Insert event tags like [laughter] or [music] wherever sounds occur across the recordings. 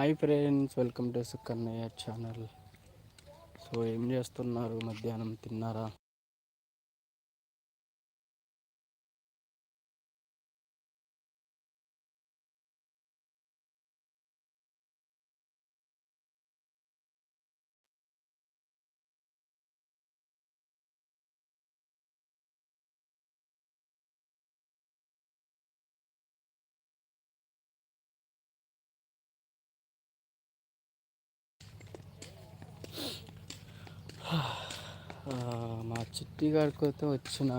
Hi friends welcome to Sukannayya channel. So ఏం చేస్తున్నారు? మధ్యాహ్నం తిన్నారా? చిట్టి గారికి వచ్చిన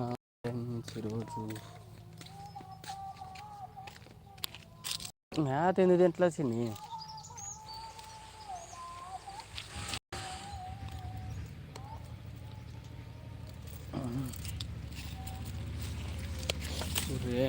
రోజు ఈరోజు. మ్యాథ్ ఎందుకు తింటలా చిన్ని రే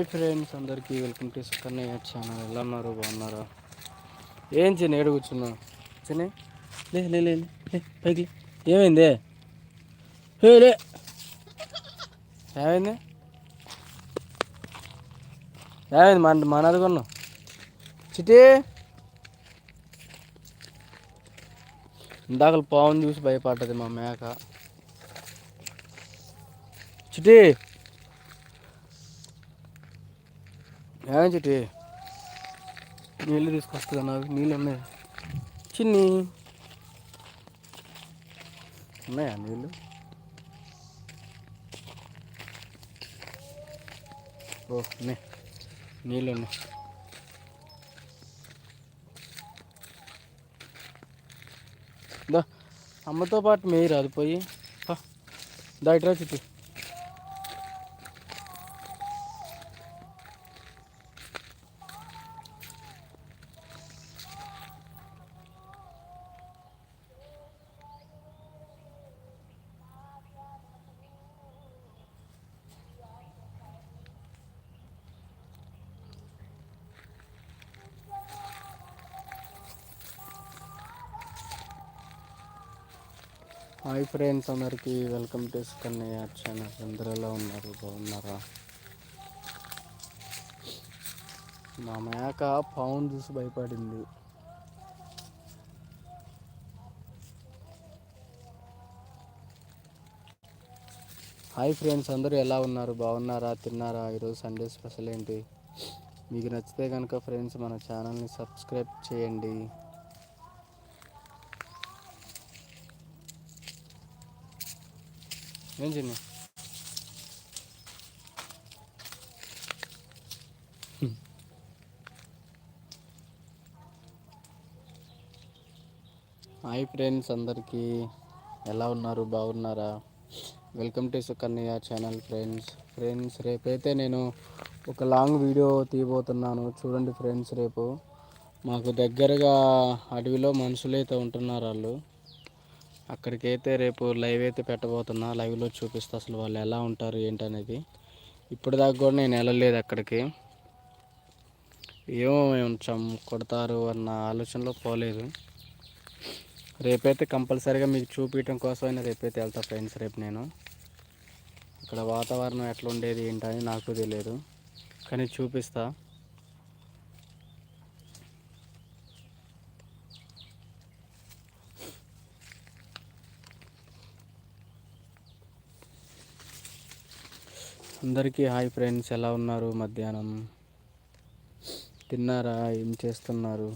హాయ్ ఫ్రెండ్స్ అందరికీ వెల్కమ్ టు సుకన్నయ్య ఛానల్. ఎలా ఉన్నారు? బాగున్నారా? ఏం చిన్న ఏడు కూర్చున్నావు చిన్న లే లే లే లే పైకి ఏమైంది? హే లే. ఏమైంది? ఏమైంది? మన మనది కొన్నావు చిటి ఇందాకలు పావును చూసి భయపడ్డది మా మేక. చిటి ఏం చిటి నీళ్ళు తీసుకొస్తుందా నాకు? నీళ్ళు ఉన్నాయి? చిన్ని. ఉన్నాయా నీళ్ళు? ఓ ఉన్నాయి. నీళ్ళు ఉన్నాయి. దా అమ్మతో పాటు మేయరు అది పోయి. పా. దా ఇట్రా హాయ్ ఫ్రెండ్స్ అందరికీ వెల్కమ్ టు కన్నయ్య ఛానల్. అందరూ ఎలా ఉన్నారు? బాగున్నారా? మా మేక పౌన్ చూసి భయపడింది. హాయ్ ఫ్రెండ్స్ అందరూ ఎలా ఉన్నారు? బాగున్నారా? తిన్నారా? ఈరోజు సండే స్పెషల్ ఏంటి? మీకు నచ్చితే కనుక ఫ్రెండ్స్ మన ఛానల్ని సబ్స్క్రైబ్ చేయండి. ఏం చిన్న హాయ్ ఫ్రెండ్స్ అందరికీ ఎలా ఉన్నారు? బాగున్నారా? Welcome to Sukanya channel friends friends రేపైతే నేను ఒక లాంగ్ వీడియో తీయబోతున్నాను. చూడండి ఫ్రెండ్స్ రేపు మాకు దగ్గరగా అడవిలో మనుషులైతే ఉంటున్నారు వాళ్ళు. అక్కడికైతే రేపు లైవ్ అయితే పెట్టబోతున్నా. లైవ్లో చూపిస్తా అసలు వాళ్ళు ఎలా ఉంటారు ఏంటనేది. ఇప్పటిదాకా కూడా నేను వెళ్ళలేదు అక్కడికి. ఏమో చం కొడతారు అన్న ఆలోచనలో పోలేదు. రేపైతే కంపల్సరీగా మీకు చూపించడం కోసమైనా రేపైతే వెళ్తా ఫ్రెండ్స్ రేపు నేను. ఇక్కడ వాతావరణం ఎట్లా ఉండేది ఏంటని నాకు తెలియదు. కానీ చూపిస్తా. అందరికీ హాయ్ ఫ్రెండ్స్ ఎలా ఉన్నారు? మధ్యాహ్నం. తిన్నారా? ఏం చేస్తున్నారు?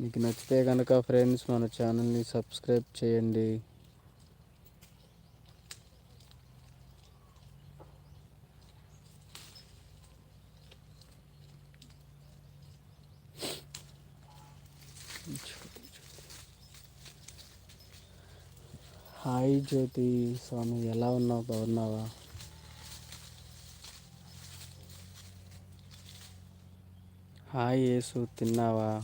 మీకు నచ్చితే కనుక ఫ్రెండ్స్ మన ఛానల్ని సబ్స్క్రైబ్ చేయండి హాయ్ జ్యోతి స్వామి ఎలా ఉన్నావు? బాగున్నావా? హాయ్ యేసు తిన్నావా?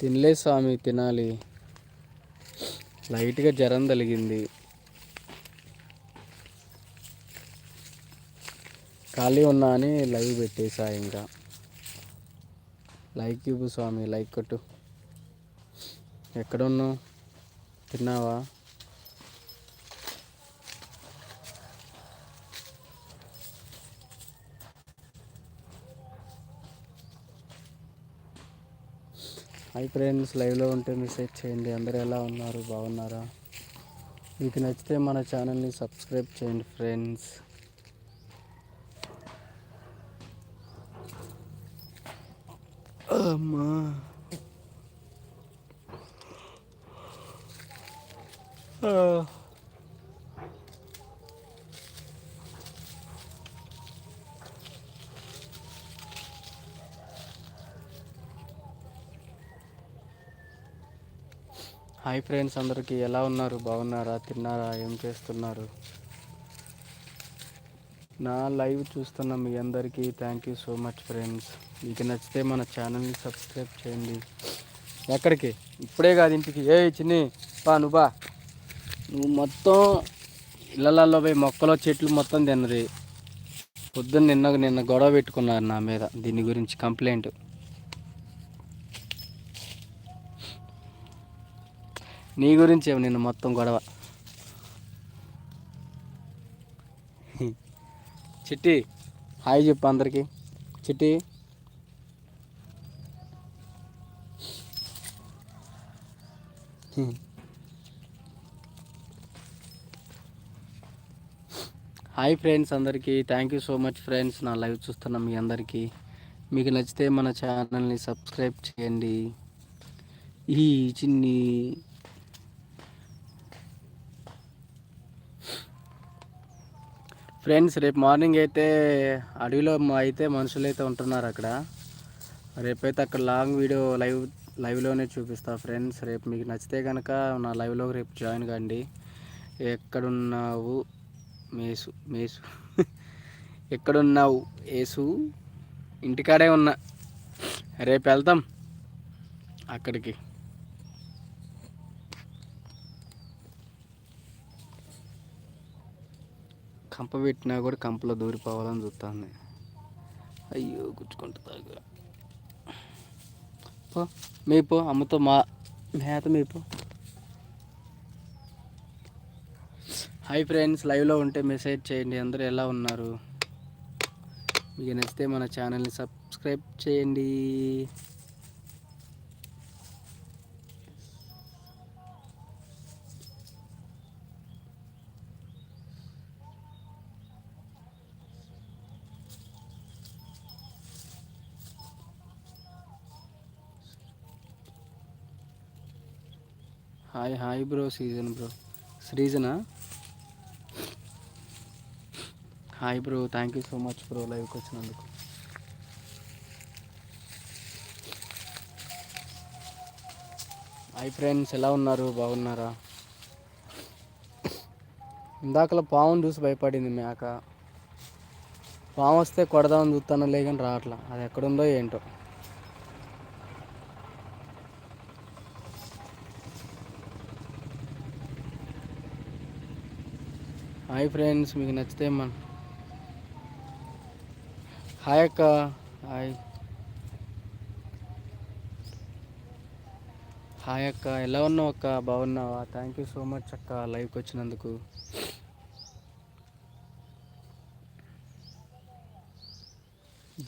తినలే స్వామి తినాలి. లైట్గా జ్వరం తలిగింది ఖాళీ ఉన్నా అని లైవ్ పెట్టేశా ఇంకా. లైక్ ఇవ్వు స్వామి లైక్ కొట్టు. ఎక్కడున్నావు? తిన్నావా? హై ఫ్రెండ్స్ లైవ్లో ఉంటే మెసేజ్ చేయండి. అందరూ ఎలా ఉన్నారు? బాగున్నారా? మీకు నచ్చితే మన ఛానల్ని సబ్స్క్రైబ్ చేయండి ఫ్రెండ్స్ అమ్మా. Uh... హాయ్ ఫ్రెండ్స్ అందరికీ ఎలా ఉన్నారు? బాగున్నారా? తిన్నారా? ఏం చేస్తున్నారు? నా లైవ్ చూస్తున్న మీ అందరికీ thank you so much friends మీకు నచ్చితే మన ఛానల్ని సబ్స్క్రైబ్ చేయండి. ఎక్కడికి? ఇప్పుడే కాదు ఇంటికి. ఏ చిన్ని పా నువ్వు బా. నువ్వు మొత్తం ఇళ్ళల్లో పోయి మొక్కలో చెట్లు మొత్తం తిన్నది. పొద్దున్న నిన్న నిన్న గొడవ పెట్టుకున్నారు నా మీద. దీని గురించి కంప్లైంట్ నీ గురించి ఏమో మొత్తం గొడవ. చిట్టి హాయ్ చెప్పు అందరికీ. చిట్టి. హాయ్ ఫ్రెండ్స్ అందరికీ. Thank you so much friends. నా లైవ్ చూస్తున్న మీ అందరికీ. మీకు నచ్చితే మన ఛానల్ని సబ్స్క్రైబ్ చేయండి. ఈ చిన్ని ఫ్రెండ్స్ రేపు మార్నింగ్ అయితే అడవిలో మా అయితే మనుషులు అయితే ఉంటున్నారు అక్కడ. రేపైతే అక్కడ లాంగ్ వీడియో లైవ్ లైవ్లోనే చూపిస్తా ఫ్రెండ్స్. రేపు మీకు నచ్చితే కనుక నా లైవ్లో రేపు జాయిన్ కండి. ఎక్కడున్నావు మేసు మేసు? [laughs] ఎక్కడున్నావు ఏసు? ఇంటికాడే ఉన్నా. రేపు వెళ్తాం అక్కడికి. కంప పెట్టినా కూడా కంపలో దూరిపోవాలని చూస్తుంది అయ్యో గుచ్చుకుంటుందా పో మేపో అమ్మతో మా మేత మేపో హాయ్ ఫ్రెండ్స్ లైవ్లో ఉంటే మెసేజ్ చేయండి. అందరూ ఎలా ఉన్నారు? మీకు నచ్చితే మన ఛానల్ని సబ్స్క్రైబ్ చేయండి. Hi hi bro season bro. సీజనా? Hi bro thank you so much bro లైవ్కి వచ్చినందుకు. హాయ్ ఫ్రెండ్స్ ఎలా ఉన్నారు? బాగున్నారా? ఇందాకలా పావును చూసి భయపడింది మేక. పాము వస్తే కొడదామని చూస్తాను లేకని రావట్లా. అది ఎక్కడుందో ఏంటో. హాయ్ ఫ్రెండ్స్ మీకు నచ్చితే మన హాయ్ అక్క హాయ్. హాయ్ అక్క ఎలా ఉన్నావు అక్క? బాగున్నావా? థ్యాంక్ యూ సో మచ్ అక్క లైవ్కి వచ్చినందుకు.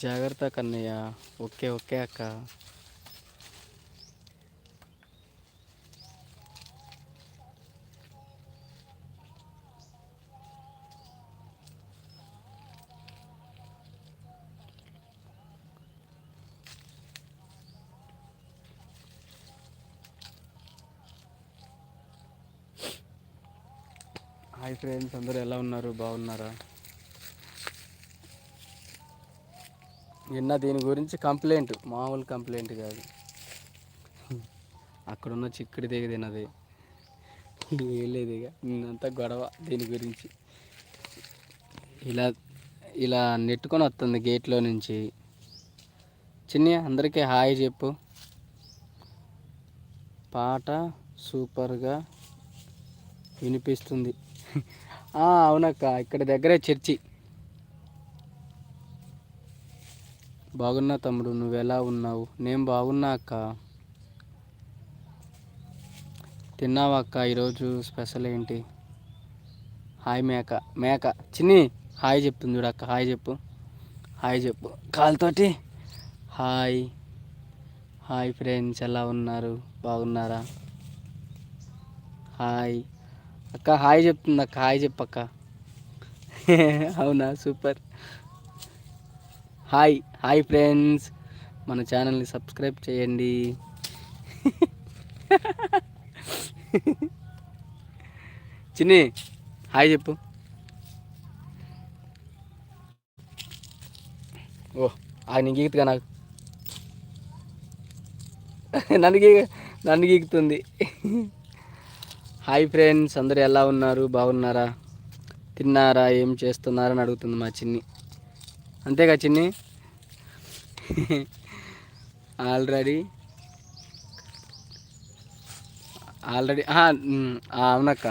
జాగ్రత్త కన్నయ్య. ఓకే ఓకే అక్క. హాయ్ ఫ్రెండ్స్ అందరూ ఎలా ఉన్నారు? బాగున్నారా? నిన్న దీని గురించి కంప్లైంట్ మామూలు కంప్లైంట్ కాదు. అక్కడున్న చిక్కుడు దిగ తినది వేయలేదు ఇక నిన్నంతా గొడవ దీని గురించి. ఇలా ఇలా నెట్టుకొని వస్తుంది గేట్లో నుంచి. చిన్ని అందరికీ హాయ్ చెప్పు. పాట సూపర్గా వినిపిస్తుంది. అవునక్క ఇక్కడ దగ్గరే చర్చి. బాగున్నా తమ్ముడు నువ్వెలా ఉన్నావు? నేను బాగున్నా అక్క. తిన్నావా అక్క ఈరోజు స్పెషల్ ఏంటి? హాయ్ మేక మేక. చిన్ని హాయ్ చెప్తుంది చూడక్క హాయ్ చెప్పు. హాయ్ చెప్పు. కాలుతోటి హాయ్. హాయ్ ఫ్రెండ్స్ ఎలా ఉన్నారు? బాగున్నారా? హాయ్. అక్క హాయ్ చెప్తుంది అక్క హాయ్ చెప్పక్క [laughs] అవునా? సూపర్. Hi hi friends. మన ఛానల్ని సబ్స్క్రైబ్ చేయండి. [laughs] చిన్ని హాయ్ చెప్పు. ఓ ఆ నీ గీకుతుగా నాకు. [laughs] నన్ను గీ నన్ను గీకుతుంది. హాయ్ ఫ్రెండ్స్ అందరు ఎలా ఉన్నారు? బాగున్నారా? తిన్నారా? ఏం చేస్తున్నారని అడుగుతుంది మా చిన్ని. అంతేగా చిన్ని? ఆల్రెడీ ఆల్రెడీ అవునక్క.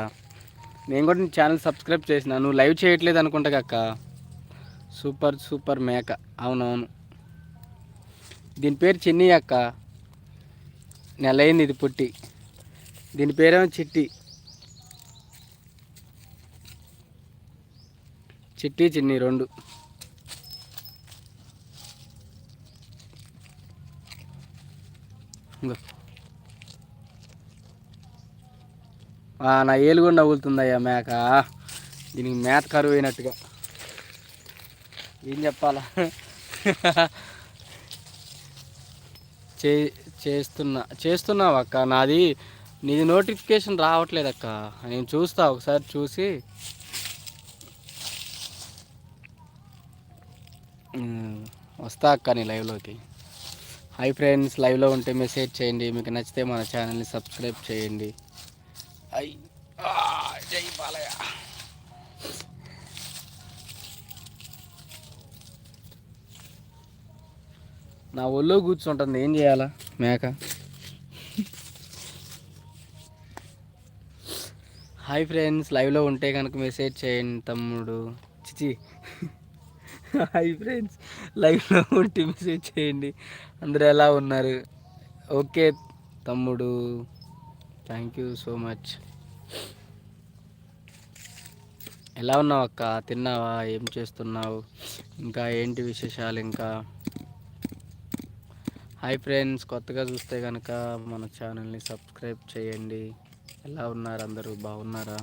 నేను కూడా ఛానల్ సబ్స్క్రైబ్ చేసిన. నువ్వు లైవ్ చేయట్లేదు అనుకుంటా అక్క సూపర్ సూపర్ మేక. అవునవును. దీని పేరు చిన్ని అక్క. నెలయింది ఇది పుట్టి. దీని పేరేమో చిట్టి. చిట్టి చిన్ని రెండు. నా ఏలుగుండ కూడా మేక. దీనికి మేత కరువు అయినట్టుగా. ఏం చెప్పాలా? చే చేస్తున్నా. చేస్తున్నావు అక్క. నాది నీది నోటిఫికేషన్ రావట్లేదు అక్క నేను చూస్తా ఒకసారి చూసి. వస్తా అక్క నీ లైవ్లోకి హాయ్ ఫ్రెండ్స్ లైవ్లో ఉంటే మెసేజ్ చేయండి. మీకు నచ్చితే మన ఛానల్ని సబ్స్క్రైబ్ చేయండి. ఐ జై బాలయ్య. నా ఒళ్ళో కూర్చుంటుంది. ఏం చేయాలా? మేక. హాయ్ ఫ్రెండ్స్ లైవ్లో ఉంటే కనుక మెసేజ్ చేయండి తమ్ముడు. చిచి. హాయ్ ఫ్రెండ్స్ లైవ్లో ఉంటే మెసేజ్ చేయండి. అందరూ ఎలా ఉన్నారు? ఓకే తమ్ముడు. థ్యాంక్ యూ సో మచ్ ఎలా ఉన్నావు అక్క? తిన్నావా? ఏం చేస్తున్నావు? ఇంకా ఏంటి విశేషాలు ఇంకా? హాయ్ ఫ్రెండ్స్ కొత్తగా చూస్తే కనుక మన ఛానల్ని సబ్స్క్రైబ్ చేయండి. ఎలా ఉన్నారు అందరూ? బాగున్నారా?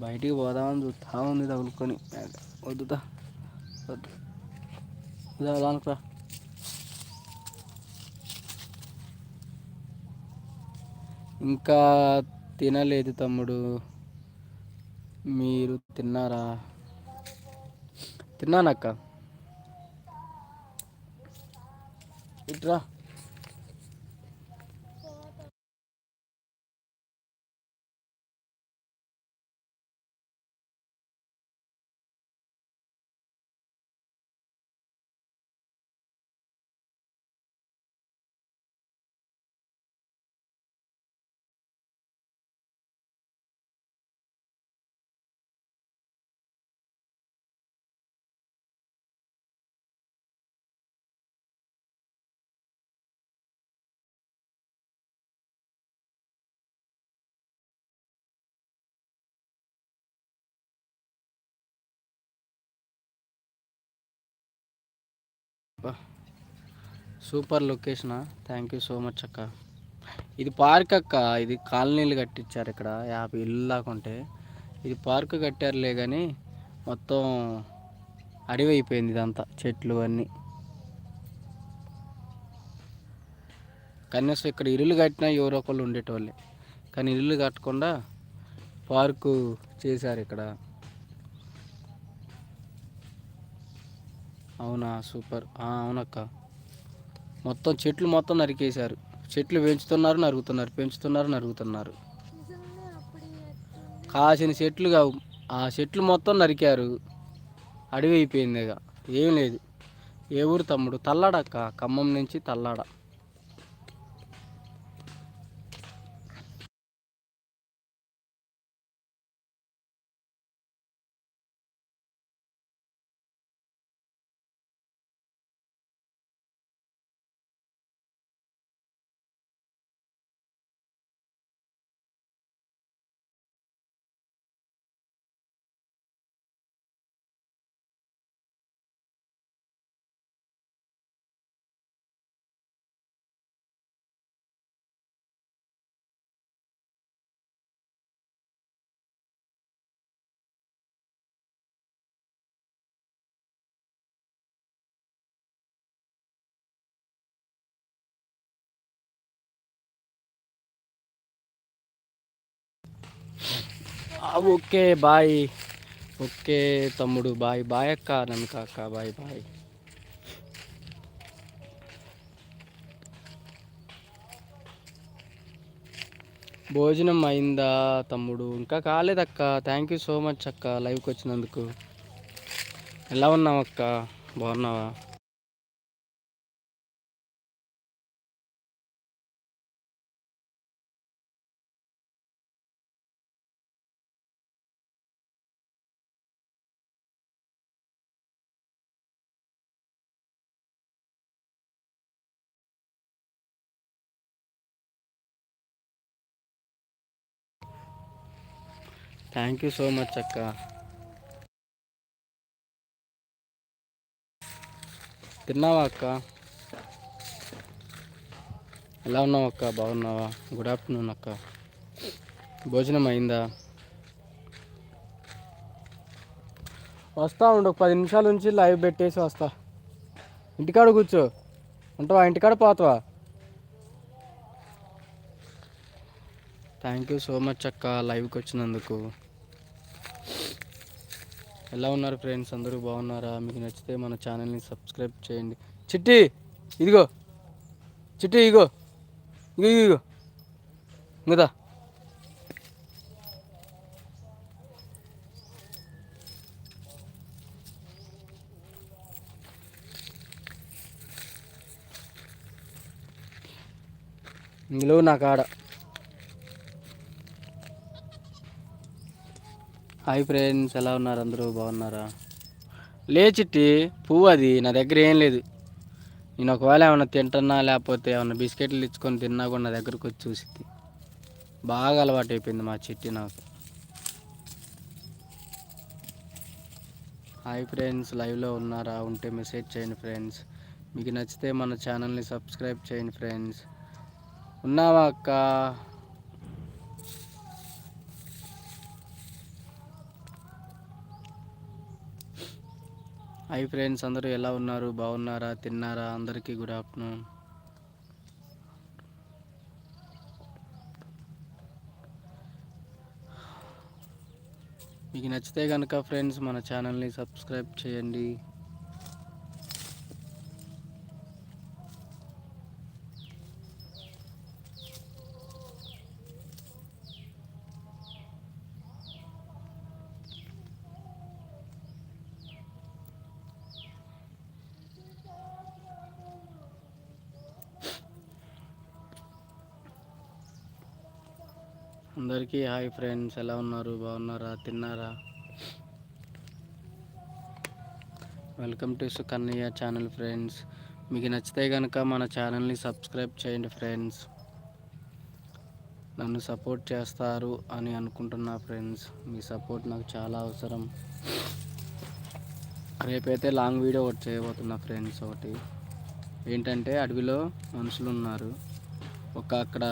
బయటికి పోదామని చూస్తా. ఉంది తగులుకొని. వద్దుతా. వద్దు. అనుకురా ఇంకా తినలేదు తమ్ముడు. మీరు తిన్నారా? తిన్నానక్క. ఇట్రా సూపర్ లొకేషనా? థ్యాంక్ యూ సో మచ్ అక్క. ఇది పార్క్ అక్క. ఇది కాలనీలు కట్టించారు ఇక్కడ. యాభై ఇల్లు లాకుంటే ఇది పార్క్ కట్టారులే కానీ మొత్తం అడవి అయిపోయింది ఇదంతా. చెట్లు అన్నీ. కనీసం ఇక్కడ ఇల్లు కట్టినా ఎవరో ఒకళ్ళు ఉండేటోళ్ళే. కానీ ఇల్లు కట్టకుండా పార్కు చేశారు ఇక్కడ. అవునా? సూపర్. అవునక్క. మొత్తం చెట్లు మొత్తం నరికేశారు. చెట్లు పెంచుతున్నారు నరుగుతున్నారు పెంచుతున్నారు నరుగుతున్నారు కాసిన చెట్లు కావు. ఆ చెట్లు మొత్తం నరికారు. అడవి అయిపోయిందిగా ఏం లేదు. ఏ ఊరు తమ్ముడు? తల్లాడక్క ఖమ్మం నుంచి తల్లాడ? Okay bye. ఓకే తమ్ముడు బాయ్. బాయ్ అక్క నమ్మక అక్క బాయ్ బాయ్. భోజనం అయిందా తమ్ముడు? ఇంకా కాలేదక్క. థ్యాంక్ యూ సో మచ్ అక్క లైవ్కి వచ్చినందుకు. ఎలా ఉన్నావు అక్క? బాగున్నావా? థ్యాంక్ యూ సో మచ్ అక్క. తిన్నావా అక్క? ఎలా ఉన్నావు అక్క? బాగున్నావా? గుడ్ ఆఫ్టర్నూన్ అక్క. భోజనం అయిందా? వస్తా ఉండు. ఒక పది నిమిషాల నుంచి లైవ్ పెట్టేసి వస్తా. ఇంటికాడ కూర్చో. ఉంటావా? ఇంటికాడ పోతావా? థ్యాంక్ యూ సో మచ్ అక్క లైవ్కి వచ్చినందుకు. ఎలా ఉన్నారు ఫ్రెండ్స్ అందరూ బాగున్నారా? మీకు నచ్చితే మన ఛానల్ని సబ్స్క్రైబ్ చేయండి. చిట్టి ఇదిగో. చిట్టి ఇగో ఇగో ఇగో ఇంకదా. ఇందులో నా కాడ హాయ్ ఫ్రెండ్స్ ఎలా ఉన్నారు? అందరూ బాగున్నారా? లే చిట్టి పువ్వు అది నా దగ్గర ఏం లేదు. నేను ఒకవేళ ఏమైనా తింటున్నా లేకపోతే ఏమైనా బిస్కెట్లు ఇచ్చుకొని తిన్నా కూడా నా దగ్గరకు వచ్చి చూసి బాగా అలవాటు అయిపోయింది మా చిట్టి నాకు. హాయ్ ఫ్రెండ్స్ లైవ్లో ఉన్నారా? ఉంటే మెసేజ్ చేయండి ఫ్రెండ్స్. మీకు నచ్చితే మన ఛానల్ని సబ్స్క్రైబ్ చేయండి ఫ్రెండ్స్. ఉన్నావా అక్క? హాయ్ ఫ్రెండ్స్ అందరూ ఎలా ఉన్నారు? బాగున్నారా? తిన్నారా? అందరికీ గుడ్ ఆఫ్టర్నూన్. మీకు నచ్చితే కనుక ఫ్రెండ్స్ మన ఛానల్ని సబ్స్క్రైబ్ చేయండి. అందరికీ హాయ్ ఫ్రెండ్స్ ఎలా ఉన్నారు? బాగున్నారా? తిన్నారా? Welcome to Sukanya channel friends. మీకు నచ్చితే కనుక మన ఛానల్ని సబ్స్క్రైబ్ చేయండి ఫ్రెండ్స్. నన్ను సపోర్ట్ చేస్తారు అని అనుకుంటున్నా ఫ్రెండ్స్. మీ సపోర్ట్ నాకు చాలా అవసరం. రేపైతే లాంగ్ వీడియో ఒకటి చేయబోతున్నా ఫ్రెండ్స్ ఒకటి. ఏంటంటే అడవిలో మనుషులు ఉన్నారు ఒక అక్కడ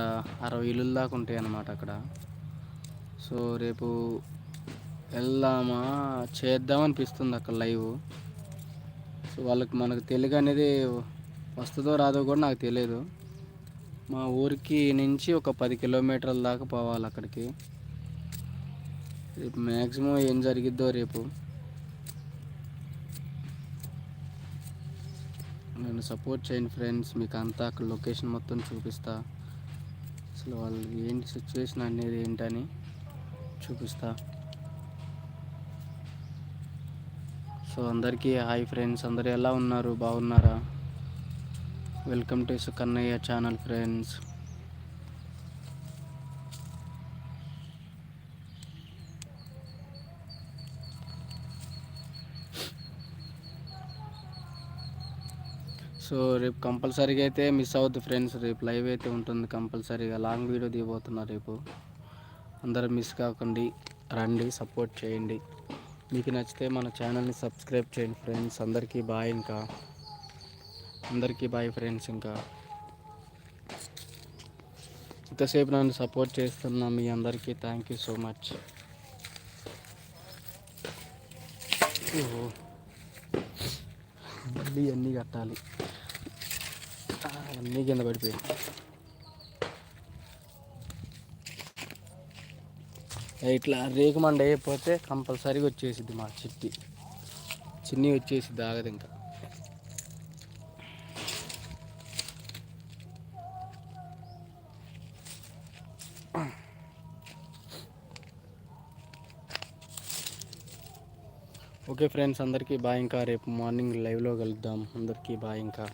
అరవై ఇల్లు దాకా ఉంటాయి అన్నమాట అక్కడ. సో రేపు వెళ్దామా? చేద్దాం అనిపిస్తుంది అక్కడ లైవ్. సో వాళ్ళకి మనకు తెలుగు అనేది వస్తుందో రాదో కూడా నాకు తెలియదు. మా ఊరికి నుంచి ఒక పది కిలోమీటర్ల దాకా పోవాలి అక్కడికి. రేపు మ్యాక్సిమం ఏం జరిగిద్దో రేపు. నేను సపోర్ట్ చేయండి ఫ్రెండ్స్ మీకు అంతా అక్కడ లొకేషన్ మొత్తం చూపిస్తా. అసలు వాళ్ళు ఏంటి సిచ్యువేషన్ అనేది ఏంటని. చూపిస్తా. సో అందరికీ హాయ్ ఫ్రెండ్స్ అందరు ఎలా ఉన్నారు? బాగున్నారా? Welcome to Sukannayya channel friends. So రేపు కంపల్సరీగా అయితే మిస్ అవుద్ది ఫ్రెండ్స్ రేపు లైవ్ అయితే ఉంటుంది కంపల్సరీగా. లాంగ్ వీడియో దిగబోతున్నా రేపు. అందరూ మిస్ కాకండి రండి సపోర్ట్ చేయండి. మీకు నచ్చితే మన ఛానల్ని సబ్స్క్రైబ్ చేయండి ఫ్రెండ్స్ అందరికీ బాయ్ ఇంకా. అందరికీ బాయ్ ఫ్రెండ్స్ ఇంకా. ఇంతసేపు నన్ను సపోర్ట్ చేస్తున్న మీ అందరికీ థ్యాంక్ యూ సో మచ్ మళ్ళీ అన్నీ కట్టాలి. అన్నీ కింద పడిపోయాయి. ఇట్లా రేకు మండ అయిపోతే కంపల్సరీగా వచ్చేసిద్ది మా చిట్టి. చిన్ని వచ్చేసిద్ది ఆగదు ఇంకా. ఓకే ఫ్రెండ్స్ అందరికీ బాయ్ ఇంకా. రేపు మార్నింగ్ లైవ్లో కలుద్దాం. అందరికీ బాయ్ ఇంకా.